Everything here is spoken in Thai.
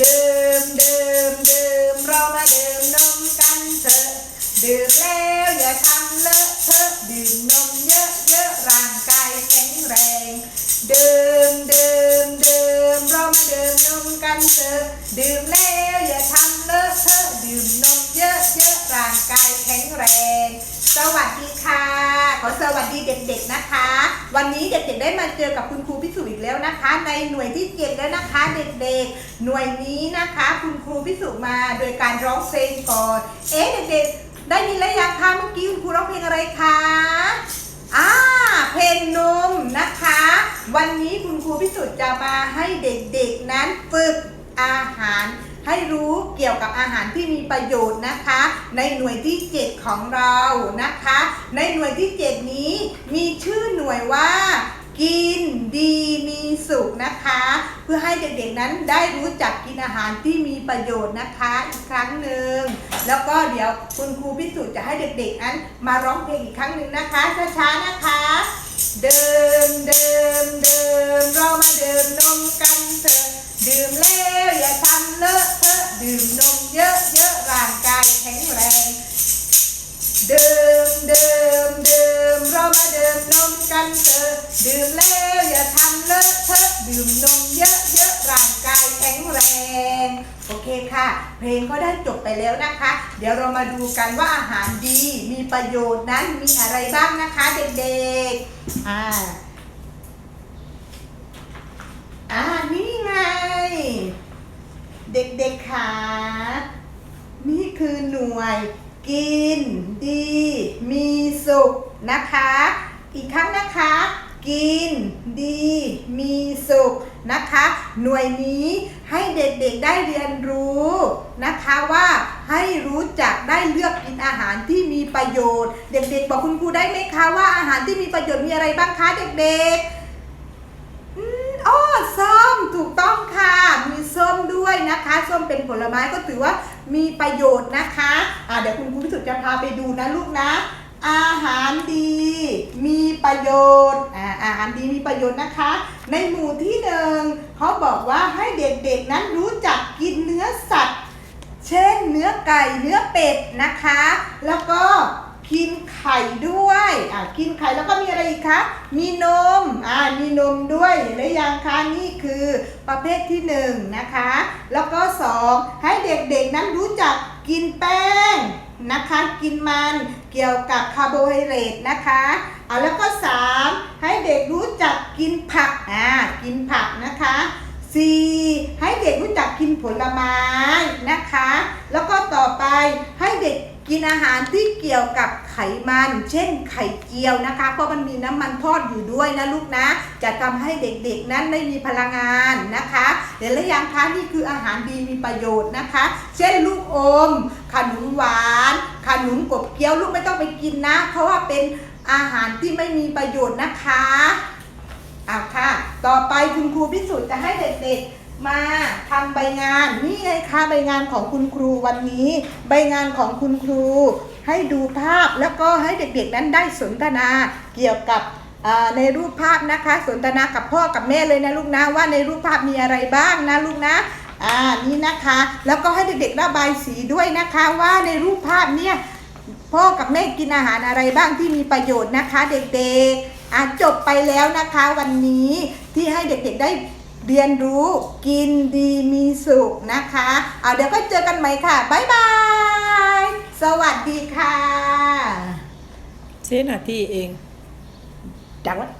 ดื่มดื่มดื่มเรามาดื่มนมกันเถอะดื่มแล้วอย่าทำเลอะเทอะดื่มนมเยอะเยอะร่างกายแข็งแรง ดื่มดื่มดื่มเรามาดื่มนมกันเถอะดื่มแล้วอย่าทำเลอะเทอะดื่มนมเยอะเยอะร่างกายแข็งแรง สวัส ดีเด็กๆนะคะ วันนี้เด็กๆได้มาเจอกับคุณครูพิสุอีกแล้วนะคะ ในหน่วยที่เจ็ดแล้วนะคะ เด็กๆ หน่วยนี้นะคะ คุณครูพิสุมาโดยการร้องเพลงก่อนเอ๊ะเด็กๆ ได้ยินแล้วยังคะเมื่อกี้คุณครูร้องเพลงอะไรคะอ่าเพลงนมนะคะ วันนี้คุณครูพิสุทธิ์จะมาให้เด็กๆนั้นฝึกอาหาร ให้รู้เกี่ยวกับอาหารที่มีประโยชน์นะคะ ในหน่วยที่ 7 ของเรานะคะ ในหน่วยที่ 7 นี้มีชื่อหน่วยว่ากินดีมีสุขนะคะ เพื่อให้เด็กๆนั้นได้รู้จักกินอาหารที่มีประโยชน์นะคะอีกครั้งหนึ่งแล้วก็เดี๋ยวคุณครูพิสุทธิ์จะให้เด็กๆนั้นมาร้องเพลงอีกครั้งหนึ่งนะคะช้าๆนะคะ เดิมเดิม เดิมเรามาดื่มนมกันเถอะดื่มแล้วอย่าทำเลอะเทอะดื่มนมเยอะเยอะๆร่างกายแข็งแรงเดื่มดื่มดื่มเรามาดื่มนมกันเถอะดื่มแล้วอย่าทำเลอะเทอะดื่มนมเยอะเยอะๆร่างกายแข็งแรงโอเคค่ะ เพลงก็ได้จบไปแล้วนะคะ เดี๋ยวเรามาดูกันว่าอาหารดีมีประโยชน์นั้นมีอะไรบ้างนะคะเด็กๆอ่านี่ไง เด็กๆค่ะนี่คือหน่วย กินดี มีสุขนะคะ อีกครั้งนะคะ กินดี มีสุขนะคะ หน่วยนี้ให้เด็กๆได้เรียนรู้นะคะว่าให้รู้จักได้เลือกกินอาหารที่มีประโยชน์ เด็กๆบอกคุณครูได้ไหมคะว่าอาหารที่มีประโยชน์มีอะไรบ้างคะเด็กๆ อืมอ้อส้มถูกต้องค่ะ มีส้มด้วยนะคะ ส้มเป็นผ ลไม้ก็ถือว่ามีประโยชน์นะคะอ่าเดี๋ยวคุณครูพิสุทธิ์จะพาไปดูนะลูกนะ อาหารดีมีประโยชน์อาอาหารดีมีประโยชน์นะคะ ในหมู่ที่หนึ่งเขาบอกว่าให้เด็กๆนั้นรู้จักกินเนื้อสัตว์ เช่นเนื้อไก่เนื้อเป็ดนะคะ แล้วก็กินไข่ด้วย อ่ากินไข่แล้วก็มีอะไรอีกคะ มีนมอ่ามีนมด้วยเห็นหรือยังคะนี่คือประเภทที่หนึ่งนะคะ แล้วก็สองให้เด็กๆนั้นรู้จักกินแป้งนะคะ กินมันเกี่ยวกับคาร์โบไฮเดรตนะคะเอาแล้วก็สามให้เด็กรู้จักกินผักอ่ากินผักนะคะสี่ให้เด็กรู้จักกินผลไม้นะคะ แล้วก็ต่อไปให้เด็ก กินอาหารที่เกี่ยวกับไขมัน เช่นไข่เจียวนะคะ เพราะมันมีน้ำมันทอดอยู่ด้วยนะลูกนะ จะทำให้เด็กๆนั้นได้มีพลังงานนะคะเดี๋ยวและยังคะนี่คืออาหารดีมีประโยชน์นะคะ เช่นลูกอม ขนมหวาน ขนมกบเกี๊ยวลูกไม่ต้องไปกินนะ เพราะว่าเป็นอาหารที่ไม่มีประโยชน์นะคะอะค่ะ ต่อไปคุณครูพิสุทธิ์จะให้เด็กๆ มาทำใบงานนี่ไงคะใบงานของคุณครูวันนี้ ใบงานของคุณครู ให้ดูภาพแล้วก็ให้เด็กๆนั้นได้สนทนาเกี่ยวกับในรูปภาพนะคะ สนทนากับพ่อกับแม่เลยนะลูกนะว่าในรูปภาพมีอะไรบ้างนะลูกนะอ่านี่นะคะ แล้วก็ให้เด็กๆระบายสีด้วยนะคะว่าในรูปภาพเนี่ยพ่อกับแม่กินอาหารอะไรบ้างที่มีประโยชน์นะคะ เด็กๆอะจบไปแล้วนะคะ วันนี้ที่ให้เด็กๆได้ เรียนรู้กินดีมีสุขนะคะ เอาเดี๋ยวก็เจอกันใหม่ค่ะ บ๊ายบาย สวัสดีค่ะ เช่นาทีเอง จังหวัด